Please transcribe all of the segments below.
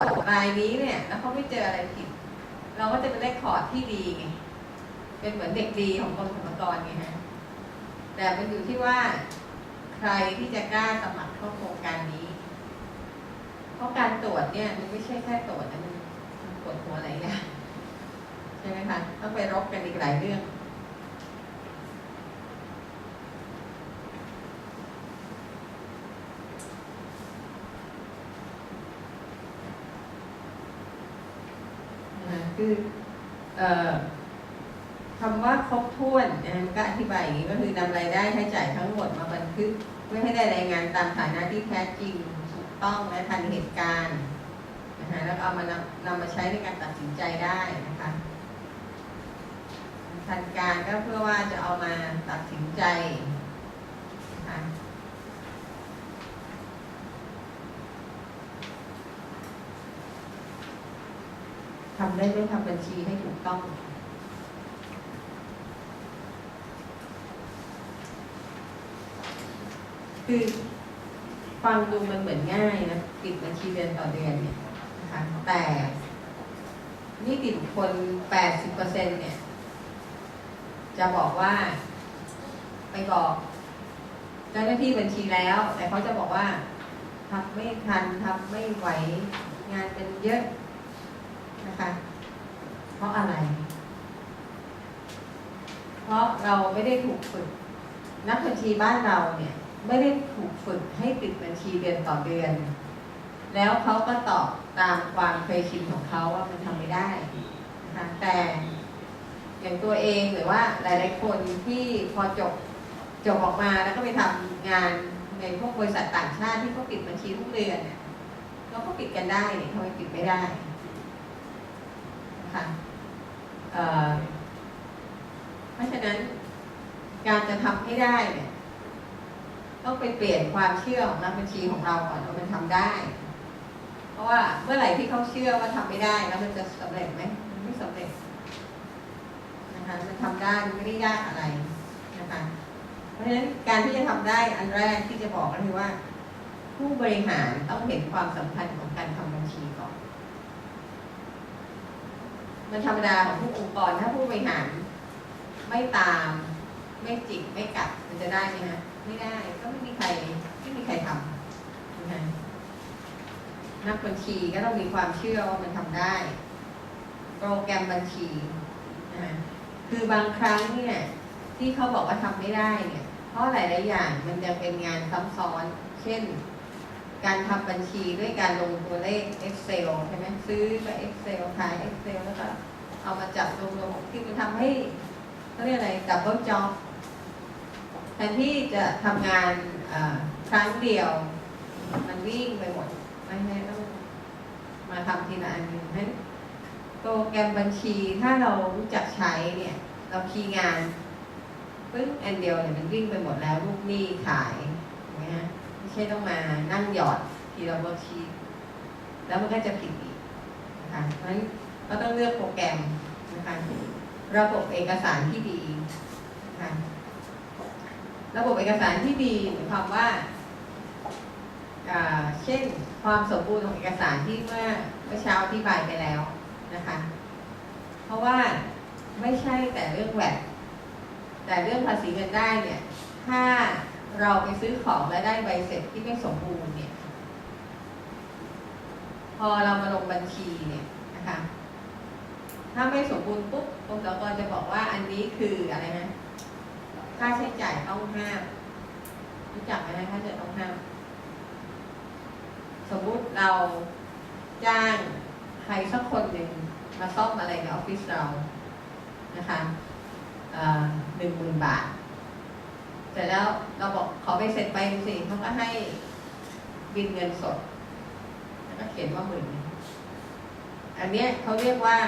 รายนี้เนี่ยแล้วเขาไม่เจออะไรผิด เราก็จะเป็นเลขคอร์ดที่ดีไงเป็นเหมือนเด็กดีของกรมสรรพากรไงฮะแต่มันอยู่ที่ว่า ใครที่จะกล้าสมัครเข้าโครงการนี้ เพราะการตรวจเนี่ยมันไม่ใช่แค่ตรวจนะมันปวดหัวอะไรอย่างใช่ไหมคะต้องไปรบกันอีกหลายเรื่อง นะ คืออคำว่าครบถ้วนนะก็อธิบายอย่างนี้ก็คือนำรายได้ใช้จ่ายทั้งหมดมาบันทึกเพื่อให้ได้รายงานตามฐานะที่แท้จริงถูกต้องและทันเหตุการณ์นะคะแล้วเอามานำนำมาใช้ในการตัดสินใจได้นะคะทันการก็เพื่อว่าจะเอามาตัดสินใจนะคะ ทำได้ไม่ทำบัญชีให้ถูกต้อง คือฟังดูมันเหมือนง่ายนะปิดบัญชีเดือนต่อเดือนเนี่ยนะคะแต่นิติดคนแปดสิบุคคล80%เนี่ย จะบอกว่า ไปบอกเจ้าหน้าที่บัญชีแล้ว แต่เขาจะบอกว่าทำไม่ทันทำไม่ไหวงานเป็นเยอะนะคะ เพราะอะไร เพราะเราไม่ได้ถูกฝึก นักบัญชีบ้านเราเนี่ย ไม่ได้ถูกฝึกให้ปิดบัญชีเดือนต่อเดือน แล้วเขาก็ตอบตามความเคยชินของเขาว่ามันทำไม่ได้นะคะแต่อย่างตัวเองหรือว่าหลายๆคนที่พอจบจบออกมาแล้วก็ไปทำงานในพวกบริษัทต่างชาติที่เขาปิดบัญชีทุกเดือนเนี่ยเราก็ปิดกันได้เนี่ยทำไมปิดไม่ได้ค่ะเอ่อ เพราะฉะนั้นการจะทำให้ได้เนี่ยต้องไปเปลี่ยนความเชื่อของนักบัญชีของเราก่อนว่ามันทำได้ เพราะว่าเมื่อไหร่ที่เขาเชื่อว่าทำไม่ได้แล้วมันจะสำเร็จไหมมันไม่สำเร็จนะคะมันทำได้มันไม่ได้ยากอะไรนะคะ เพราะฉะนั้นการที่จะทำได้อันแรกที่จะบอกก็คือว่า ผู้บริหารต้องเห็นความสำคัญของการทำบัญชีก่อน มันธรรมดาของทุกองค์กรถ้าผู้บริหารไม่ตาม ไม่จิกไม่กัดมันจะได้ไหมฮะไม่ได้ก็ไม่มีใครไม่มีใครทำนะคะนักบัญชีก็ต้องมีความเชื่อว่ามันทำได้ โปรแกรมบัญชีนะคะคือบางครั้งเนี่ยที่เขาบอกว่าทำไม่ได้เนี่ย เพราะหลายๆอย่างมันจะเป็นงานซ้ำซ้อน เช่น การทำบัญชีด้วยการลงตัวเลข Excel ใช่ไหมซื้อก็ Excel ขาย Excel แล้วก็เอามาจับรวมๆที่มันทำให้เขาเรียกอะไรดับเบิลจ็อบแทนที่จะทำงานครั้งเดียว มันวิ่งไปหมดไม่ให้ต้องมาทำทีละอันหนึ่งเพราะฉะนั้นโปรแกรมบัญชีถ้าเรารู้จักใช้เนี่ย เราคีย์งานปึ้งอันเดียวเนี่ยมันวิ่งไปหมดแล้วลูกหนี้ขายถูกไหมฮะ ไม่ใช่ต้องมานั่งหยอดทีละเวิร์กชีตแล้วมันก็จะผิดอีกนะคะเพราะฉะนั้นก็ต้องเลือกโปรแกรมนะคะระบบเอกสารที่ดีนะคะระบบเอกสารที่ดีหมายความว่าอ่าเช่นความสมบูรณ์ของเอกสารที่เมื่อเมื่อเช้าอธิบายไปแล้วนะคะ เพราะว่าไม่ใช่แต่เรื่องแหวดแต่เรื่องภาษีเงินได้เนี่ย ถ้า เราไปซื้อของแล้วได้ใบเสร็จที่ไม่สมบูรณ์เนี่ย พอเรามาลงบัญชีเนี่ยนะคะ ถ้าไม่สมบูรณ์ปุ๊บกรมสรรพากรจะบอกว่าอันนี้คืออะไรนะค่าใช้จ่ายต้องห้ามรู้จักไหมนะค่าใช้จ่ายต้องห้าม สมมุติเราจ้างใครสักคนหนึ่งมาซ่อมอะไรในออฟฟิศเรานะคะหนึ่งหมื่นบาท ร็จแล้วเราบอกขอไปเสร็จไปสิเขาก็ให้บินเงินสด แล้วก็เขียนว่าหมื่นอันเนี้ยเขาเรียกว่า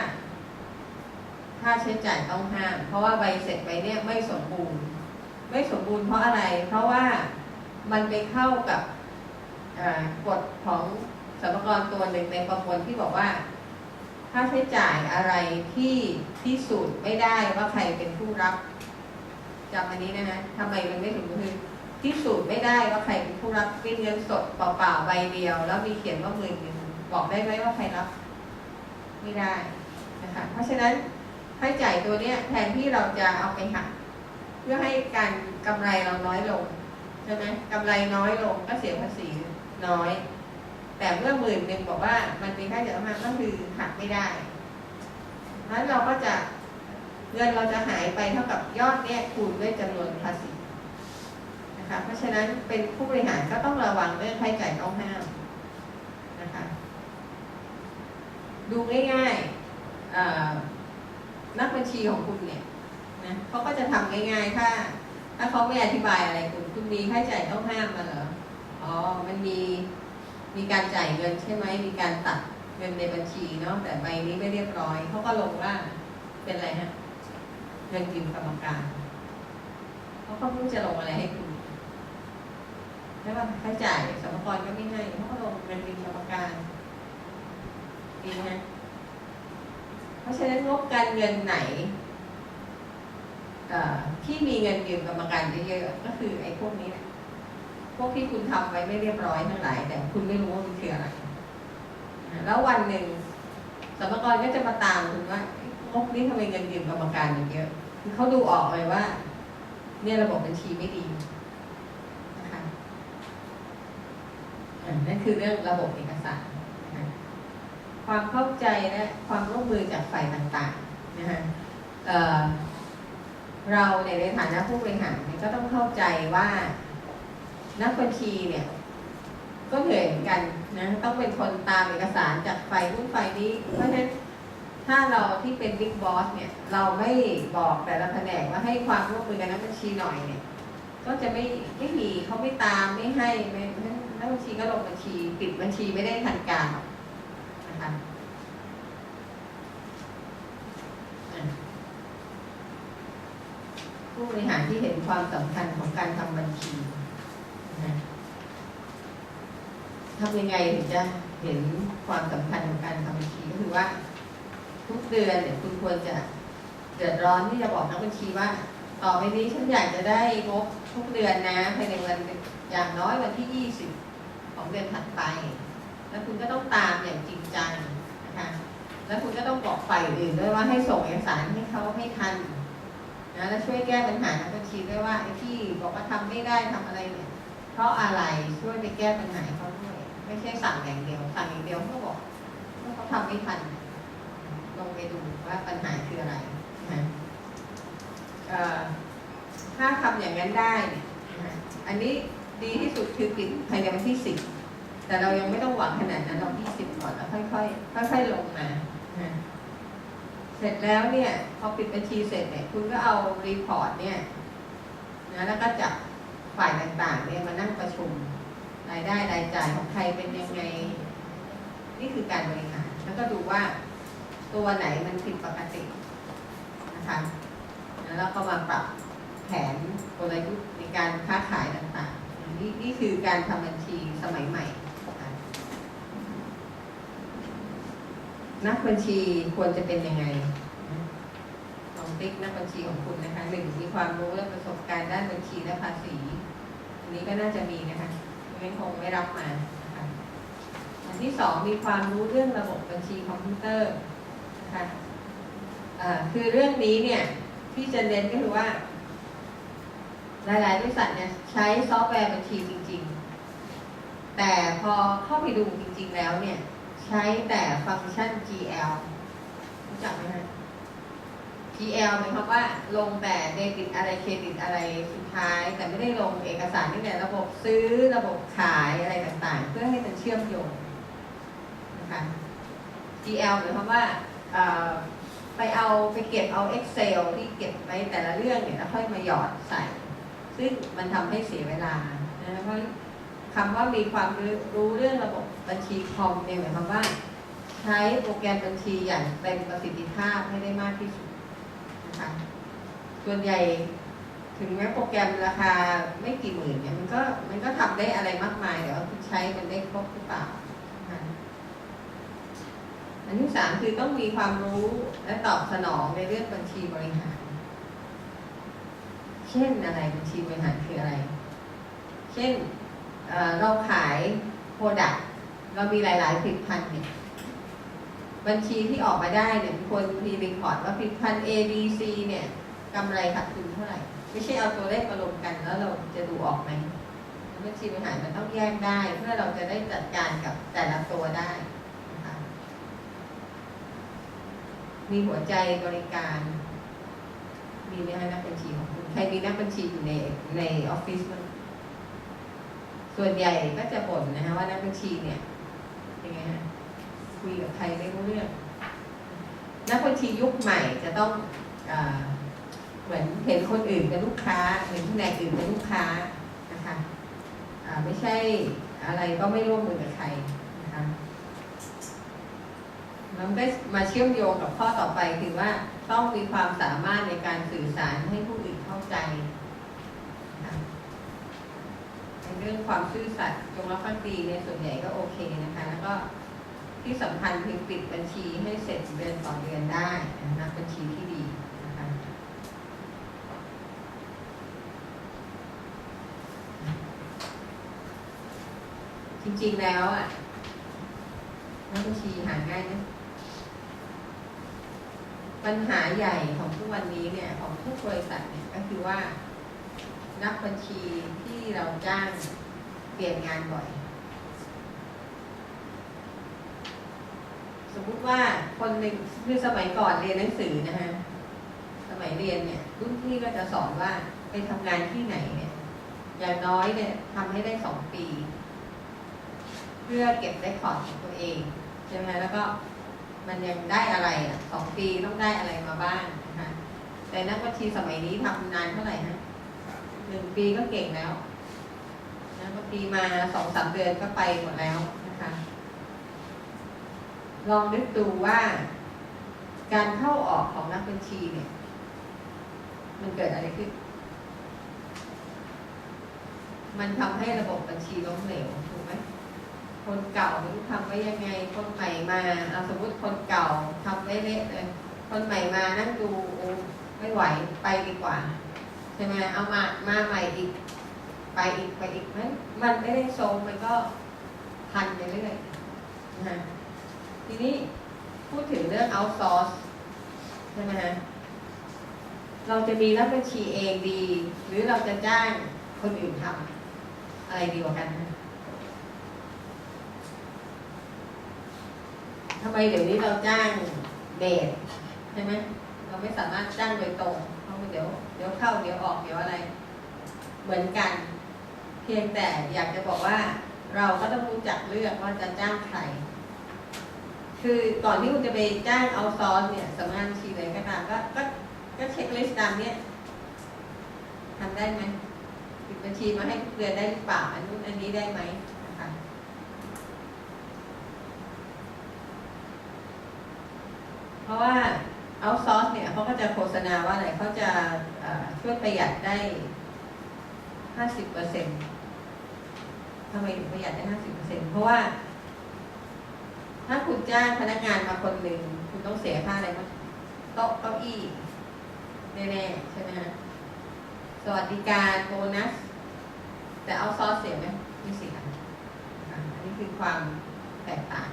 ค่าใช้จ่ายต้องห้าม เพราะว่าใบเสร็จไปเนี่ยไม่สมบูรณ์ ไม่สมบูรณ์เพราะอะไร เพราะว่ามันไปเข้ากับกฎของสรรพากรตัวหนึ่งในประมวลที่บอกว่า ค่าใช้จ่ายอะไรที่พิสูจน์ไม่ได้ว่าใครเป็นผู้รับ จำอันนี้นะฮะทำไมมันไม่ถึงคือพิสูจน์ไม่ได้ว่าใครเป็นผู้รับเป็นเงินสดเปล่าๆใบเดียว แล้วมีเขียนว่าหมื่นหนึ่งบอกได้ไหมว่าใครรับ ไม่ได้นะคะเพราะฉะนั้นค่าใช้จ่ายตัวเนี้ยแทนที่เราจะเอาไปหักเพื่อให้การกำไรเราน้อยลงใช่ไหมกำไรน้อยลงก็เสียภาษีน้อย แต่เมื่อหมื่นหนึ่งบอกว่ามันมีค่าใช้จ่ายมากก็คือหักไม่ได้นั้นเราก็จะ เงินเราจะหายไปเท่ากับยอดเนี้ยคูณด้วยจำนวนภาษีนะคะเพราะฉะนั้นเป็นผู้บริหารก็ต้องระวังเรื่องค่าใช้จ่ายต้องห้ามนะคะดูง่ายๆนักบัญชีของคุณเนี่ยนะเขาก็จะทำง่ายๆถ้าถ้าเขาไม่อธิบายอะไรคุณคุณมีค่าใช้จ่ายต้องห้ามมาเหรออ๋อมันมีมีการจ่ายเงินใช่ไหมมีการตัดเงินในบัญชีเนาะแต่ใบนี้ไม่เรียบร้อยเขาก็ลงว่าเป็นอะไรฮะ เงินยืมกรรมการเขาก็ไม่รู้จะลงอะไรให้คุณใช่ป่ะค่าใช้จ่ายสมรพากรก็ไม่ให้เขาก็ลงเงินยืมกรรมการดีไหมเพราะฉะนั้นงบการเงินไหนที่มีเงินยืมกรรมการเยอะๆก็คือไอ้พวกนี้แหละพวกที่คุณทำไว้ไม่เรียบร้อยทั้งหลาย แต่คุณไม่รู้ว่ามันคืออะไรแล้ววันหนึ่งสมรพากรก็จะมาตามคุณว่า เอ๊ะงบนี้ทำไมเงินยืมกรรมการเยอะคือเขาดูออกเลยว่า เนี่ยระบบบัญชีไม่ดีนะคะนั่นคือเรื่องระบบเอกสารนะคะความเข้าใจและความร่วมมือจากฝ่ายต่างๆนะฮะเเราเนี่ยในฐานะผู้บริหารเนี่ยก็ต้องเข้าใจว่านักบัญชีเนี่ย ก็เหนื่อยเหมือนกันนะต้องเป็นคนตามเอกสารจากฝ่ายนู้นฝ่ายนี้เพราะฉะนั้น ถ้าเราที่เป็นบิ๊กบอสเนี่ย เราไม่บอกแต่ละแผนกว่าให้ความร่วมมือกับนักบัญชีหน่อยเนี่ย ก็จะไม่ไม่มีเขาไม่ตามไม่ให้ไม่นักบัญชีก็ลงบัญชีปิดบัญชีไม่ได้ทันการนะคะอะผู้บริหารที่เห็นความสำคัญของการทำบัญชีนะทำยังไงถึงจะเห็นความสำคัญของการทำบัญชีก็คือว่า ทุกเดือนเนี่ยคุณควรจะเดือดร้อนที่จะบอกนักบัญชีว่า ต่อไปนี้ฉันอยากจะได้งบทุกเดือนนะภายในวันอย่างน้อยวันที่ 20 ของเดือนถัดไป แล้วคุณก็ต้องตามอย่างจริงจังนะคะแล้วคุณก็ต้องบอกฝ่ายอื่นด้วยว่าให้ส่งเอกสารให้เขาให้ทันนะแล้วช่วยแก้ปัญหาทางบัญชีด้วยว่าไอ้ที่บอกว่าทำไม่ได้ทำอะไรเนี่ยเพราะอะไรช่วยไปแก้ปัญหาเขาด้วยไม่ใช่สั่งอย่างเดียวสั่งอย่างเดียวเขาบอกว่าเขาทำไม่ทัน ลงไปดูว่าปัญหาคืออะไรนะถ้าทำอย่างนั้นได้นะอันนี้ดีที่สุดคือปิดภายในวันที่สิบแต่เรายังไม่ต้องหวังขนาดนั้นเราที่สิบก่อนแล้วค่อยๆค่อยๆลงมานะเสร็จแล้วเนี่ยพอปิดบัญชีเสร็จเนี่ยคุณก็เอารีพอร์ตเนี่ยนะแล้วก็จับฝ่ายต่างๆเนี่ยมานั่งประชุมรายได้รายจ่ายของใครเป็นยังไง นี่คือการบริหารแล้วก็ดูว่า ตัวไหนมันผิดปกตินะคะ แล้วก็มาปรับแผนกลยุทธ์ในการค้าขายต่างๆ นี่นี่คือการทำบัญชีสมัยใหม่ นักบัญชีควรจะเป็นยังไงลองติ๊กนักบัญชีของคุณนะคะหนึ่งมีความรู้และประสบการณ์ด้านบัญชีและภาษี อันนี้ก็น่าจะมีนะคะไม่คงไม่รับมาอันที่สองมีความรู้เรื่องระบบบัญชีคอมพิวเตอร์ นะคะคือเรื่องนี้เนี่ยที่จะเน้นก็คือว่า หลาย ๆ บริษัทเนี่ยใช้ซอฟต์แวร์บัญชีจริง ๆ แต่พอเข้าไปดูจริง ๆ แล้วเนี่ย ใช้แต่ฟังก์ชัน GL รู้จักไหมคะ GL หมายความว่าลงแต่เดบิตอะไรเครดิตอะไรสุดท้าย แต่ไม่ได้ลงเอกสารที่แต่ระบบซื้อระบบขายอะไรต่าง ๆ เพื่อให้มันเชื่อมโยงนะคะ GL หมายความว่า ไปเอาไปเก็บเอา Excel ที่เก็บไว้แต่ละเรื่องเนี่ยแล้วค่อยมาหยอดใส่ ซึ่งมันทำให้เสียเวลานะเพราะคำว่ามีความรู้รู้เรื่องระบบบัญชีคอมเนี่ยหมายความว่า ใช้โปรแกรมบัญชีอย่างเต็มประสิทธิภาพให้ได้มากที่สุดนะคะส่วนใหญ่ถึงแม้โปรแกรมราคาไม่กี่หมื่นเนี่ยมันก็มันก็ทำได้อะไรมากมายแต่ว่าใช้มันได้ครบหรือเปล่า อันที่สามคือต้องมีความรู้และตอบสนองในเรื่องบัญชีบริหาร เช่นอะไรบัญชีบริหารคืออะไร เช่นเเราขายโปรดักเรามีหลาย ๆ ผลิตภัณฑ์เนี่ยบัญชีที่ออกมาได้เนี่ยมีคนพรีรีพอร์ตว่าผลิตภัณฑ์ A B C เนี่ยกำไรขาดทุนเท่าไหร่ ไม่ใช่เอาตัวเลขมารวมกันแล้วเราจะดูออกไหมบัญชีบริหารมันต้องแยกได้ เพื่อเราจะได้จัดการกับแต่ละตัวได้นะคะ มีหัวใจบริการ มีไหมคะนักบัญชีของคุณใครมีนักบัญชีอยู่ในในออฟฟิศมั้งส่วนใหญ่ก็จะบ่นนะคะว่านักบัญชีเนี่ยยังไงฮะคุยกับใครไม่รู้เรื่อง นักบัญชียุคใหม่จะต้องอเหมือนเห็นคนอื่นเป็นลูกค้าเห็นแผนอื่นเป็นลูกค้านะคะไม่ใช่อะไรก็ไม่ร่วมมือกับใครนะคะ มันก็มาเชื่อมโยงกับข้อต่อไปคือว่าต้องมีความสามารถในการสื่อสารให้ผู้อื่นเข้าใจในเรื่องความซื่อสัตย์จงรักภักดีเนี่ยส่วนใหญ่ก็โอเคนะคะ แล้วก็ที่สำคัญคือปิดบัญชีให้เสร็จเดือนต่อเดือนได้นะบัญชีที่ดีนะคะจริงๆแล้วอะนักบัญชีหาง่ายนะ ปัญหาใหญ่ของทุกวันนี้เนี่ยของทุกบริษัทเนี่ยก็คือว่า นักบัญชีที่เราจ้างเปลี่ยนงานบ่อย สมมุติว่าคนหนึ่งคือสมัยก่อนเรียนหนังสือนะฮะสมัยเรียนเนี่ยรุ่นพี่ก็จะสอนว่าไปทำงานที่ไหนเนี่ยอย่างน้อยเนี่ยทำให้ได้สองปี เพื่อเก็บได้คอดของตัวเองใช่ไหมแล้วก็ มันยังได้อะไรอะสองปีต้องได้อะไรมาบ้างนะคะแต่นักบัญชีสมัยนี้ทำนานเท่าไหร่ฮะหนึ่งปีก็เก่งแล้วนะบางปีมาสองสามเดือนก็ไปหมดแล้วนะคะ ลองนึกดูว่า การเข้าออกของนักบัญชีเนี่ย มันเกิดอะไรขึ้น มันทำให้ระบบบัญชีล้มเหลว คนเก่าไม่ทำไว้ยังไง คนใหม่มาเอาสมมติคนเก่าทำไว้เละเลย คนใหม่มานั่งดูไม่ไหวไปดีกว่าใช่ไหมเอามามาใหม่อีก ไปอีกไปอีกมันมันไม่ได้ทรงมันก็พันไปเรื่อยนะทีนี้พูดถึงเรื่อง outsource ใช่ไหมฮะเราจะมีนักบัญชีเองดี หรือเราจะจ้างคนอื่นทำอะไรดีกว่ากันฮะ ทำไมเดี๋ยวนี้เราจ้างเบสใช่ไหมเราไม่สามารถจ้างโดยตรงเพราะว่าเดี๋ยวเดี๋ยวเข้าเดี๋ยวออกเดี๋ยวอะไร เหมือนกัน เพียงแต่อยากจะบอกว่า เราก็ต้องรู้จักเลือกว่าจะจ้างใครคือก่อนที่คุณจะไปจ้างเอาซอสเนี่ยสำนักงานบัญชีเลยก็ตามก็ก็ก็เช็คลิสต์ตามเนี้ยทำได้ไหมปิดบัญชีมาให้เดือนได้หรือเปล่าอันนู้นอันนี้ได้ไหมนะคะเพ ราะว่าเอาซอสเนี่ยเขาก็จะโฆษณาว่าอะไรเขาจะช่วยประหยัดได้ห้าสิบเปอร์เซ็นต์ทำไมถึงประหยัดได้ห้าสิบเปอร์เซ็นต์เพราะว่า ถ้าคุณจ้างพนักงานมาคนหนึ่งคุณต้องเสียค่าอะไรบ้างโต๊ะเก้าอี้แน่ๆใช่ไหมฮะสวัสดิการโบนัส แต่เอาซอสเสียไหมไม่เสียอันนี้คือความแตกต่าง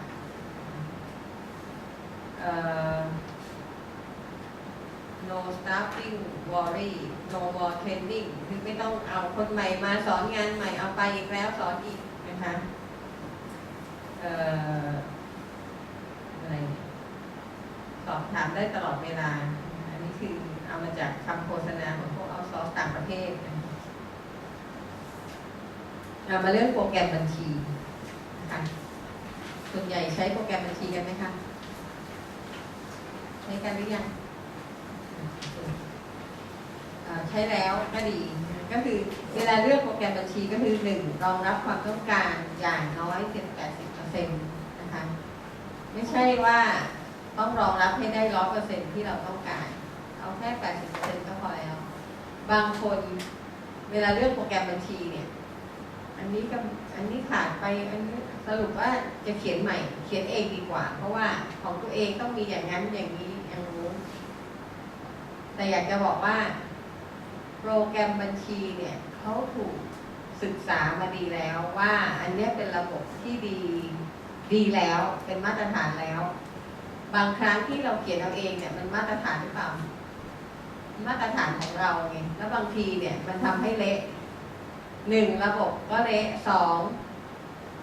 no staffing worry no more training คือไม่ต้องเอาคนใหม่มาสอนงานใหม่เอาไปอีกแล้วสอนอีกนะคะเอ่ออะไรสอบถามได้ตลอดเวลา อันนี้คือเอามาจากคำโฆษณาของพวกเอาซอสต่างประเทศเรามาเรื่องโปรแกรมบัญชีนะคะส่วนใหญ่ใช้โปรแกรมบัญชีกันไหมคะ ใช้กันหรือยังใช้แล้วก็ดี ก็คือเวลาเลือกโปรแกรมบัญชีก็คือหนึ่งรองรับความต้องการอย่างน้อย7-80%นต์นะคะไม่ใช่ว่าต้องรองรับให้ได้ร้อยเปอร์เซ็นที่เราต้องการ เอาแค่แปดสิบเปอร์เซ็นต์ก็พอแล้ว บางคนเวลาเลือกโปรแกรมบัญชีเนี่ย อันนี้ก็อันนี้ขาดไปอันนี้สรุปว่าจะเขียนใหม่ เขียนเองดีกว่า เพราะว่าของตัวเองต้องมีอย่างนั้นอย่างนี้ แต่อยากจะบอกว่า โปรแกรมบัญชีเนี่ยเขาถูกศึกษามาดีแล้วว่า อันเนี้ยเป็นระบบที่ดีดีแล้วเป็นมาตรฐานแล้ว บางครั้งที่เราเขียนเอาเองเนี่ยมันมาตรฐานหรือเปล่ามาตรฐานของเราไงแล้วบางทีเนี่ย มันทำให้เละหนึ่งระบบก็เละสอง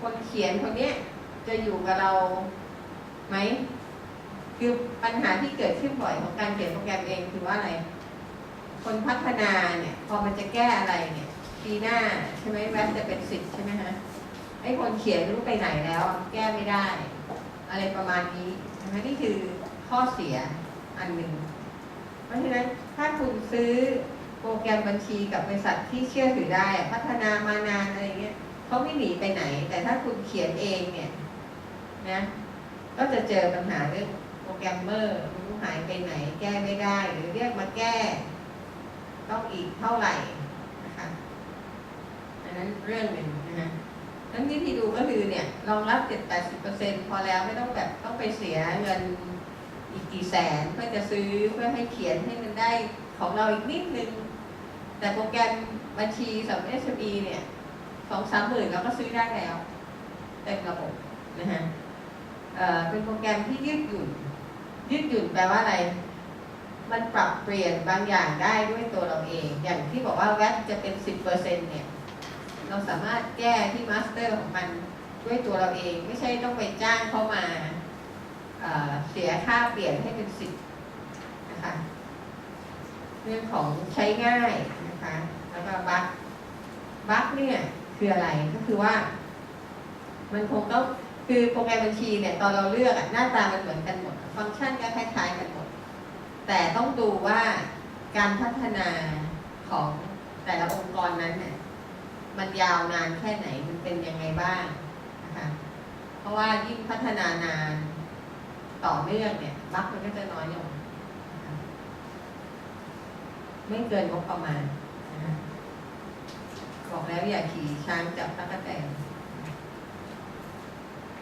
คนเขียนคนเนี้ยจะอยู่กับเราไหม คือปัญหาที่เกิดขึ้นบ่อยของการเขียนโปรแกรมเองคือว่าอะไร คนพัฒนาเนี่ย พอมันจะแก้อะไรเนี่ยปีหน้าใช่ไหมแวบจะเป็นสิบใช่ไหมฮะไอ้คนเขียนรู้ไปไหนแล้ว แก้ไม่ได้ อะไรประมาณนี้นะคะนี่คือข้อเสียอันหนึ่งเพราะฉะนั้นถ้าคุณซื้อโปรแกรมบัญชีกับบริษัทที่เชื่อถือได้พัฒนามานานอะไรเงี้ยเขาไม่หนีไปไหน แต่ถ้าคุณเขียนเองเนี่ยนะก็จะเจอปัญหาเรื่อง โปรแกรมเมอร์ม่รู้หายไปไหน แก้ไม่ได้ หรือเรียกมาแก้ ต้องอีกเท่าไหร่นะคะอันนั้นเรื่องหนึ่งนะคะนั้นวิธีดูก็คือเนี่ยรองรับ7-80%พอแล้วไม่ต้องแบบต้องไปเสียเงินอีกกี่แสนเพื่อจะซื้อเพื่อให้เขียนให้มันได้ของเราอีกนิดนึง แต่โปรแกรมบัญชีสำหรับ SME เนี่ยสองสามหมื่นเราก็ซื้อได้แล้วเต็มระบบนะฮะเอ่อเป็นโปรแกรมที่ยืดหยุ่น ยืดหยุ่นแปลว่าอะไร มันปรับเปลี่ยนบางอย่างได้ด้วยตัวเราเอง อย่างที่บอกว่าแวดจะเป็น 10%เนี่ย เราสามารถแก้ที่มาสเตอร์ของมันด้วยตัวเราเอง ไม่ใช่ต้องไปจ้างเข้ามาเเสียค่าเปลี่ยนให้เป็นสิบนะคะ เรื่องของใช้ง่ายนะคะ แล้วก็บัคบัคเนี่ยคืออะไรก็คือว่า มันคงต้อง คือโปรแกรมบัญชีเนี่ยตอนเราเลือกอะหน้าตามันเหมือนกันหมด ฟังก์ชันก็คล้ายๆกันหมด แต่ต้องดูว่าการพัฒนาของแต่ละองค์กรนั้นเนี่ยมันยาวนานแค่ไหนมันเป็นยังไงบ้างนะคะเพราะว่ายิ่งพัฒนานานต่อเนื่องเนี่ยบัคมันก็จะน้อยลงไม่เกินงบประมาณ บอกแล้วอย่าขี่ช้างจับตะกั่แตน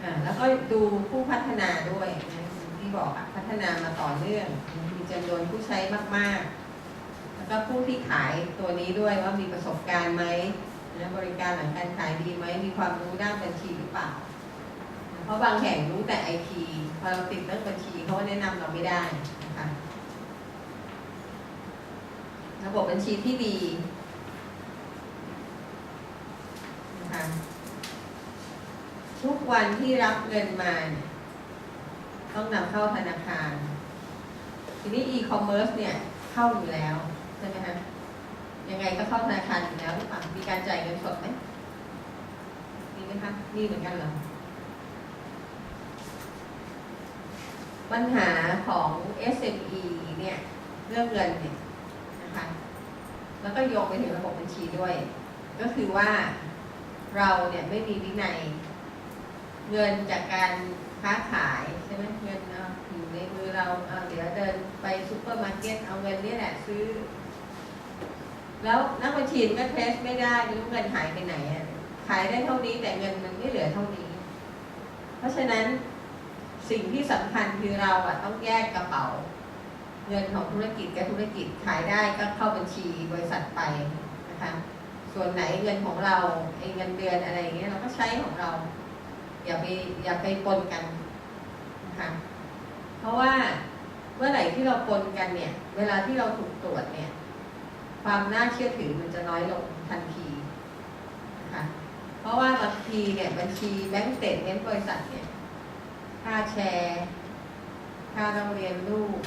อ่าแล้วก็ดูผู้พัฒนาด้วยนะที่บอกอะพัฒนามาต่อเนื่องมีจำนวนผู้ใช้มากๆ แล้วก็ผู้ที่ขายตัวนี้ด้วยว่ามีประสบการณ์ไหมนะบริการหลังการขายดีไหมมีความรู้ด้านบัญชีหรือเปล่า เพราะบางแห่งรู้แต่ไอทีพอเราติดเรื่องบัญชีเขาก็แนะนำเราไม่ได้นะคะระบบบัญชีที่ดีนะคะ ทุกวันที่รับเงินมาเนี่ยต้องนำเข้าธนาคาร ทีนี้ e-commerce เนี่ยเข้าอยู่แล้วใช่ไหมคะยังไงก็เข้าธนาคารอยู่แล้วหรือเปล่ามีการจ่ายเงินสดไหมมีไหมคะมีเหมือนกันเหรอปัญหาของ SME เนี่ยเรื่องเงินเนี่ยนะคะแล้วก็โยงไปถึงระบบบัญชีด้วย ก็คือว่าเราเนี่ยไม่มีวินัย เงินจากการค้าขายใช่ไหมเงินเอาอยู่ในมือเราเอาเดี๋ยวเดินไปซูเปอร์มาร์เก็ตเอาเงินนี่แหละซื้อ แล้วนักบัญชีก็เทสไม่ได้ไม่รู้เงินหายไปไหนอะขายได้เท่านี้แต่เงินมันไม่เหลือเท่านี้ เพราะฉะนั้นสิ่งที่สำคัญคือเราอะต้องแยกกระเป๋า เงินของธุรกิจกับธุรกิจขายได้ก็เข้าบัญชีบริษัทไปนะคะ ส่วนไหนเงินของเราไอ้เงินเดือนอะไรอย่างเงี้ยเราก็ใช้ของเรา อย่าไปอย่าไปปนกันนะคะเพราะว่าเมื่อไหร่ที่เราปนกันเนี่ย เวลาที่เราถูกตรวจเนี่ย ความน่าเชื่อถือมันจะน้อยลงทันทีนะคะเพราะว่าบางทีเนี่ยบัญชีแบงก์สเตทเนต์บริษัทเนี่ยค่าแชร์ค่าเราเรียนลูก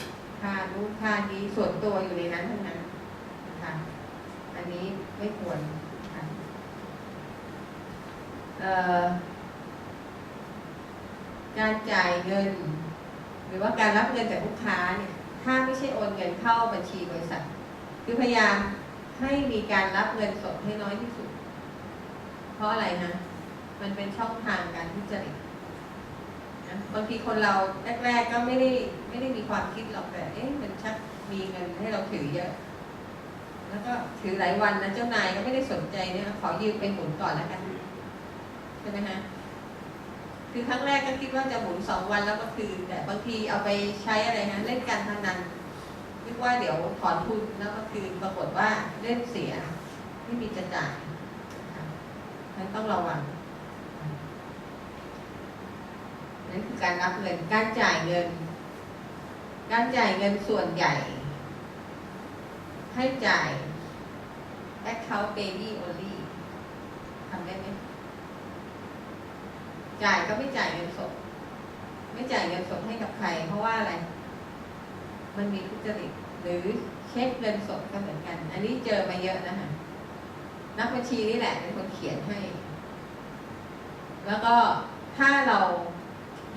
ค่าลูกค่านี้ส่วนตัวอยู่ในนั้นทั้งนั้นนะคะอันนี้ไม่ควรนะคะเอ่อ การจ่ายเงิน หรือว่าการรับเงินจากลูกค้าเนี่ยถ้าไม่ใช่โอนเงินเข้าบัญชีบริษัทคือพยายามให้มีการรับเงินสดให้น้อยที่สุด เพราะอะไรนะมันเป็นช่องทางการทุจริตนะบางทีคนเราแรก ๆ ก็ไม่ได้ไม่ได้มีความคิดหรอกแต่เอ๊ะมันชักมีเงินให้เราถือเยอะ แล้วก็ถือหลายวันนะเจ้านายก็ไม่ได้สนใจเนี่ยขอยืมไปหมุนก่อนแล้วกันใช่ไหมฮะ คือครั้งแรกก็คิดว่าจะหมุนสองวันแล้วก็คืน แต่บางทีเอาไปใช้อะไรนะเล่นการพนันคิดว่าเดี๋ยวถอนทุนแล้วก็คืนปรากฏว่าเล่นเสีย ไม่มีจะจ่ายนั้นต้องระวังนั่นคือการรับเงินการจ่ายเงิน การจ่ายเงินส่วนใหญ่ ให้จ่าย account payee only ทำได้ไหม จ่ายก็ไม่จ่ายเงินสด ไม่จ่ายเงินสดให้กับใคร เพราะว่าอะไร มันมีทุจริตหรือเช็คเงินสดก็เหมือนกัน อันนี้เจอมาเยอะนะคะนักบัญชีนี่แหละเป็นคนเขียนให้ แล้วก็ถ้าเรา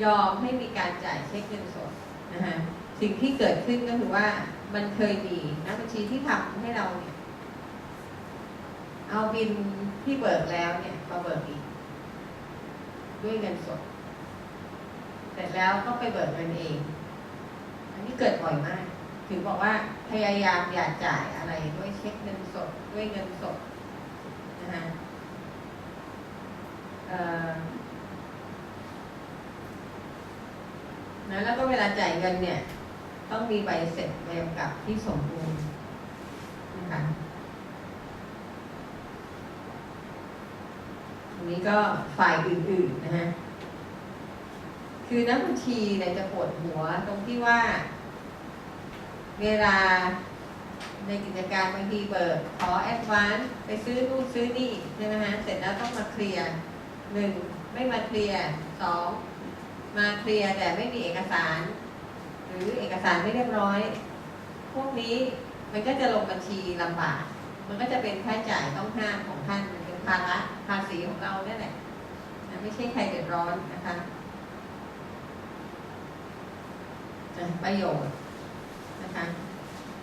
ยอมให้มีการจ่ายเช็คเงินสดนะคะสิ่งที่เกิดขึ้นก็คือว่ามันเคยมีนักบัญชีที่ทำให้เราเนี่ยเอาบินที่เบิกแล้วเนี่ยมาเบิกอีก ด้วยเงินสด เสร็จแล้วก็ไปเบิกเงินเอง อันนี้เกิดบ่อยมาก ถึงบอกว่าพยายามอย่าจ่ายอะไรด้วยเช็คเงินสดด้วยเงินสดนะฮะนะแล้วก็เวลาจ่ายเงินเนี่ย ต้องมีใบเสร็จใบกำกับที่สมบูรณ์นะคะอั นี้ก็ฝ่ายอื่นๆนะฮะคือนักบัญชีเนี่ยจะปวดหัวตรงที่ว่า เวลาในกิจการบางทีเบิกขอแอดวานซ์ไปซื้อนู่นซื้อนี่ใช่ไหมฮะเสร็จแล้วต้องมาเคลียร์หนึ่งไม่มาเคลียร์สองมาเคลียร์แต่ไม่มีเอกสาร หรือเอกสารไม่เรียบร้อย พวกนี้มันก็จะลงบัญชีลำบาก มันก็จะเป็นค่าใช้จ่ายต้องห้ามของท่านนเป็นภาระภาษีของเราเนี่ยแหละนะไม่ใช่ใครเดือดร้อนนะคะประโยชน์นะคะ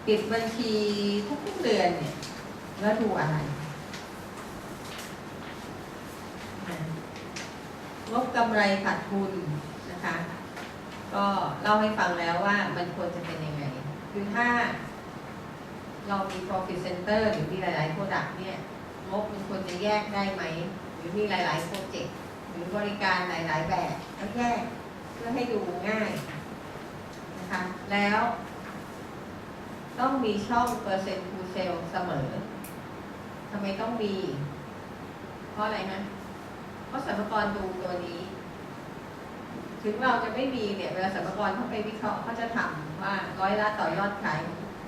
ปิดบัญชีทุกๆเดือนเนี่ยแล้วดูอะไรนะงบกำไรขาดทุนนะคะ ก็เล่าให้ฟังแล้วว่ามันควรจะเป็นยังไง คือถ้าเรามี profit center หรือมีหลายๆ product เนี่ย งบมันควรจะแยกได้ไหม หรือมีหลาย ๆ โปรเจกต์หรือบริการหลาย ๆ แบบก็แยกเพื่อให้ดูง่ายนะคะแล้ว ต้องมีช่องเปอร์เซ็นต์ทูเซลเสมอทำไมต้องมี เพราะอะไรนะเพราะสรรพากรดูตัวนี้ ถึงเราจะไม่มีเนี่ย เวลาสรรพากรเขาไปวิเคราะห์เขาจะทำว่าร้อยละต่อยอดขาย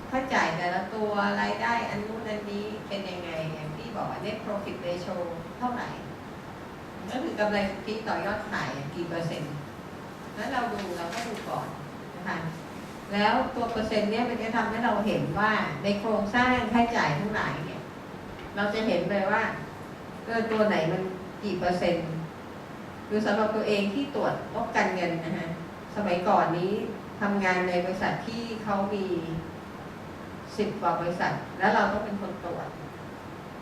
ถ้าจ่ายแต่ละตัวรายได้อันนู้นอันนี้เป็นยังไงอย่างที่ บอกว่า net profit ratio เท่าไหร่ก็คือกำไรสุทธิต่อยอดขายกี่เปอร์เซ็นต์แล้วเราดูเราก็ดูก่อนนะคะแล้วตัวเปอร์เซ็นต์เนี่ยมันจะทำให้เราเห็นว่าในโครงสร้างค่าใช้จ่ายทั้งหลายเนี่ย เราจะเห็นเลยว่าเออตัวไหนมันกี่เปอร์เซ็นต์คือสำหรับตัวเองที่ตรวจงบการเงินนะฮะสมัยก่อนนี้ทำงานในบริษัทที่เขามีสิบกว่าบริษัท แล้วเราต้องเป็นคนตรวจ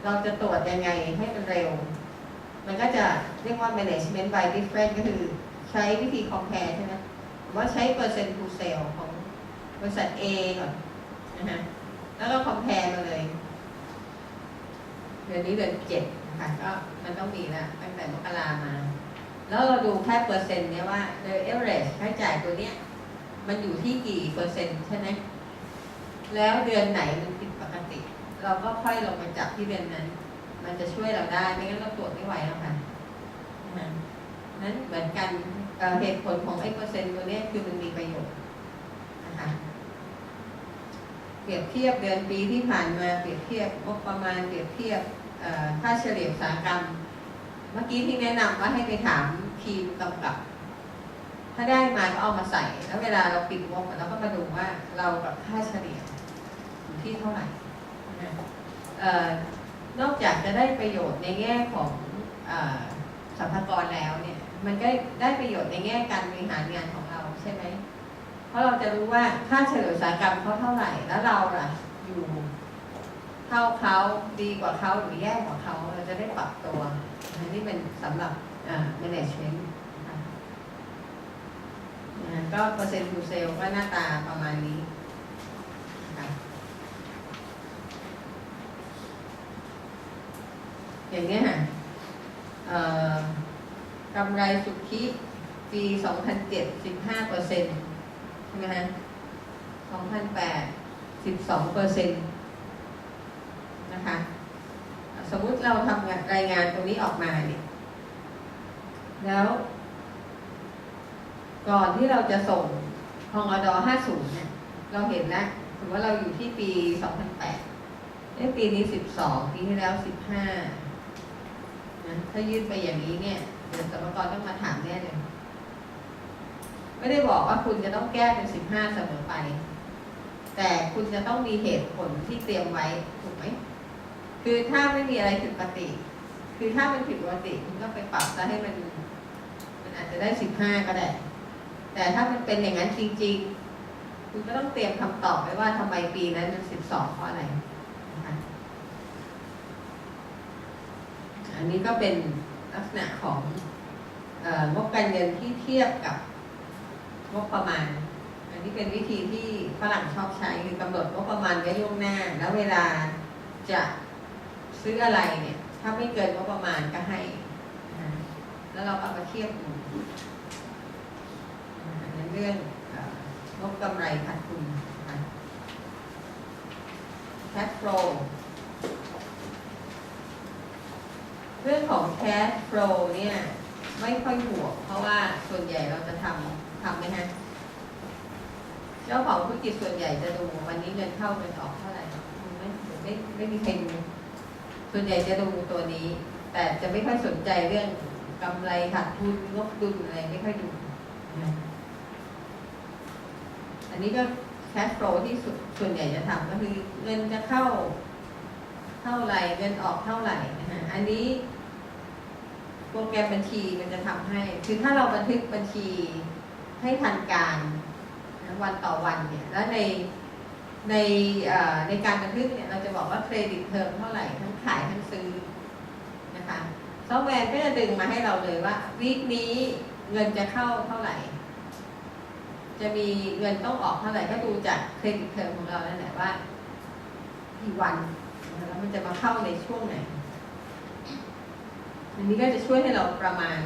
เราจะตรวจยังไงให้มันเร็ว มันก็จะเรียกว่า management by difference ก็คือใช้วิธี compare ใช่ไหมว่าใช้เปอร์เซ็นต์ to sale ของบริษัท A ก่อนนะฮะแล้วก็ compare มาเลยเดือนนี้เดือนเจ็ดนะคะก็มันต้องมีละตั้งแต่มกรามา แล้วเราดูแค่เปอร์เซ็นต์เนี่ยว่าโดย average ค่าใช้จ่ายตัวเนี้ย มันอยู่ที่กี่เปอร์เซ็นต์ใช่ไหมแล้วเดือนไหนมันกิ เราก็ค่อยลงมาจับที่เดือนนั้น มันจะช่วยเราได้ ไม่งั้นเราตรวจไม่ไหวแล้วค่ะนะฮะนั้นเหมือนกันเอ่อเหตุผลของไอ้เปอร์เซ็นต์ตัวเนี้ยคือมันมีประโยชน์นะคะเปรียบเทียบเดือนปีที่ผ่านมาเปรียบเทียบงบประมาณเปรียบเทียบเอ่อค่าเฉลี่ยอุตสาหกรรม เมื่อกี้ที่แนะนำว่าให้ไปถามทีมกำกับ ถ้าได้มาก็เอามาใส่ แล้วเวลาเราปิดงบเราก็มาดูว่าเรากับค่าเฉลี่ยอยู่ที่เท่าไหร่ นอกจากจะได้ประโยชน์ในแง่ของอสรรพากรแล้วเนี่ย มันก็ได้ประโยชน์ในแง่การบริหารงานของเราใช่ไหม เพราะเราจะรู้ว่าค่าเฉลี่ยอุตสาหกรรมเขาเท่าไหร่ แล้วเราล่ะอยู่เท่าเขาดีกว่าเขาหรือแย่กว่าเขาเราจะได้ปรับตัวอันนี้เป็นสำหรับอ่า management ก็เปอร์เซ็นต์ทูเซลก็หน้าตาประมาณนี้นะคะ อย่างเนี้ยค่ะกำไรสุทธิปี 2007 15เปอร์เซ็นต์ใช่ไหมฮะ2008 12เปอร์เซ็นต์นะคะ สมมุติเราทำรายงานตรงนี้ออกมาเนี่ยแล้ว ก่อนที่เราจะส่งพองอดอ50เนี่ยเราเห็นแล้วถือว่าเราอยู่ที่ปี 2008เอ้ปีนี้ 12 ปีที่แล้ว 15 นะถ้ายื่นไปอย่างนี้เนี่ยเดี๋ยวสมกรต้องมาถามแน่เลยไม่ได้บอกว่าคุณจะต้องแก้เป็น15เสมอไป แต่คุณจะต้องมีเหตุผลที่เตรียมไว้ถูกไหมคือถ้าไม่มีอะไรผิดปกติ คือถ้ามันผิดปกติคุณก็ไปปรับซะให้มัน มันอาจจะได้15ก็ได้ แต่ถ้ามันเป็นอย่างนั้นจริง ๆ คุณก็ต้องเตรียมคำตอบไว้ว่าทำไมปีนั้นมัน12เพราะอะไรนะคะ อันนี้ก็เป็นลักษณะของงบการเงินที่เทียบกับงบประมาณ อันนี้เป็นวิธีที่ฝรั่งชอบใช้คือกำหนดงบประมาณไว้ล่วงหน้า แล้วเวลาจะซื้ออะไรเนี่ย ถ้าไม่เกินงบประมาณก็ให้ แล้วเราเอามาเทียบดูในเรื่องงบกำไรขาดทุน cash flow เรื่องของ cash flow เนี่ยไม่ค่อยห่วงเพราะว่าส่วนใหญ่เราจะทำทำไหมฮะเจ้าของธุรกิจส่วนใหญ่จะดูวันนี้เงินเข้าเงินออกเท่าไหร่ไม่ไม่ไม่มีใครดูส่วนใหญ่จะดูตัวนี้ แต่จะไม่ค่อยสนใจเรื่องกำไรขาดทุนงบดุลอะไรไม่ค่อยดูอันนี้ก็ cash flow ที่สุดส่วนใหญ่จะทำก็คือเงินจะเข้าเท่าไหร่เงินออกเท่าไหร่นะฮะอันนี้ โปรแกรมบัญชีมันจะทำให้ คือถ้าเราบันทึกบัญชีให้ทันการวันต่อวันเนี่ย แล้วในในในการบันทึกเนี่ยเราจะบอกว่าเครดิตเทอมเท่าไหร่ทั้งขายทั้งซื้อนะคะซอฟต์แวร์ก็จะดึงมาให้เราเลยว่าวีคนี้เงินจะเข้าเท่าไหร่ จะมีเงินต้องออกเท่าไหร่ก็ดูจากเครดิตเทอมของเรานั่นแหละว่ากี่วันแล้วมันจะมาเข้าในช่วงไหน อันนี้ก็จะช่วยให้เราประมาณ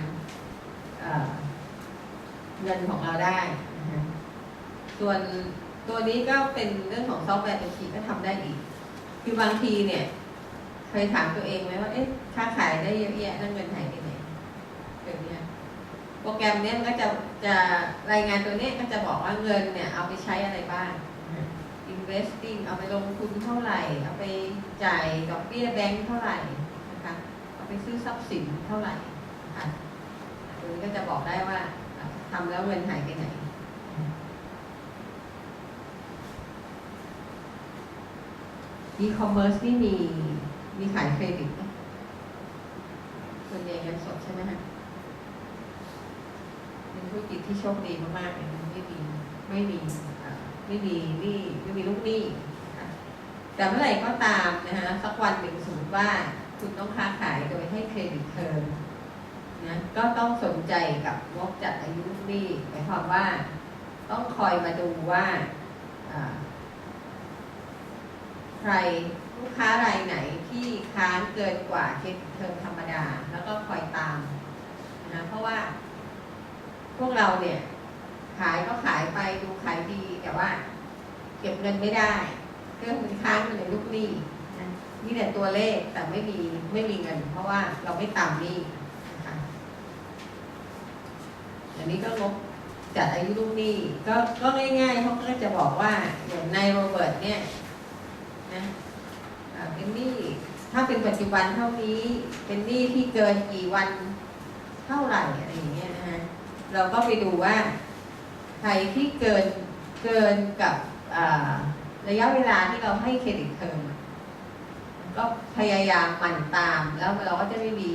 เงินของเราได้นะคะส่วนตัวนี้ก็เป็นเรื่องของซอฟต์แวร์บัญชีก็ทำได้อีก คือบางทีเนี่ย เคยถามตัวเองไหมว่า เอ๊ะ ค้าขายได้เยอะแยะแล้วเงินหายไปไหนเดี๋ยวนี้โปรแกรมเนี้ยมันก็จะจะรายงานตัวเนี้ยก็จะบอกว่าเงินเนี่ย เอาไปใช้อะไรบ้าง investing เอาไปลงทุนเท่าไหร่ เอาไปจ่ายดอกเบี้ยแบงก์เท่าไหร่ ไปซื้อทรัพย์สินเท่าไหร่ค่ะตรงนี้ก็จะบอกได้ว่าทำแล้วเงินหายไปไหน e-commerce นี่มีมีขายเครดิตส่วนใหญ่เงินสดใช่ไหมฮะเป็นธุรกิจที่โชคดีมากๆเลยไม่มีไม่มีไม่มีนี้ไม่มีลูกหนี้ค่แต่เมื่อไหร่ก็ตามนะฮะสักวันหนึ่งสมมติว่า คุณต้องค้าขายโดยให้เครดิตเทอมนะก็ต้องสนใจกับงบจัดอายุลูกหนี้หมายความว่า ต้องคอยมาดูว่าใครลูกค้ารายไหนที่ค้างเกินกว่าเครดิตเทอมธรรมดา แล้วก็คอยตามนะเพราะว่า พวกเราเนี่ย ขายก็ขายไปดูขายดีแต่ว่า เก็บเงินไม่ได้เครื่องมันค้างอยู่ในลูกหนี้ มีแต่ตัวเลขแต่ไม่มีไม่มีเงิน เพราะว่าเราไม่ตามหนี้นะคะอันนี้ก็งบจัดอายุลูกหนี้ก็ก็ง่ายๆเขาก็จะบอกว่าอย่างนายโรเบิร์ตเนี่ยนะเป็นหนี้ถ้าเป็นปัจจุบันเท่านี้ เป็นหนี้ที่เกินกี่วันเท่าไหร่อะไรอย่างเงี้ยนะฮะเราก็ไปดูว่าใครที่เกินเกินกับระยะเวลาที่เราให้เครดิตเทอม ก็พยายามหมั่นตาม แล้วเราก็จะไม่มี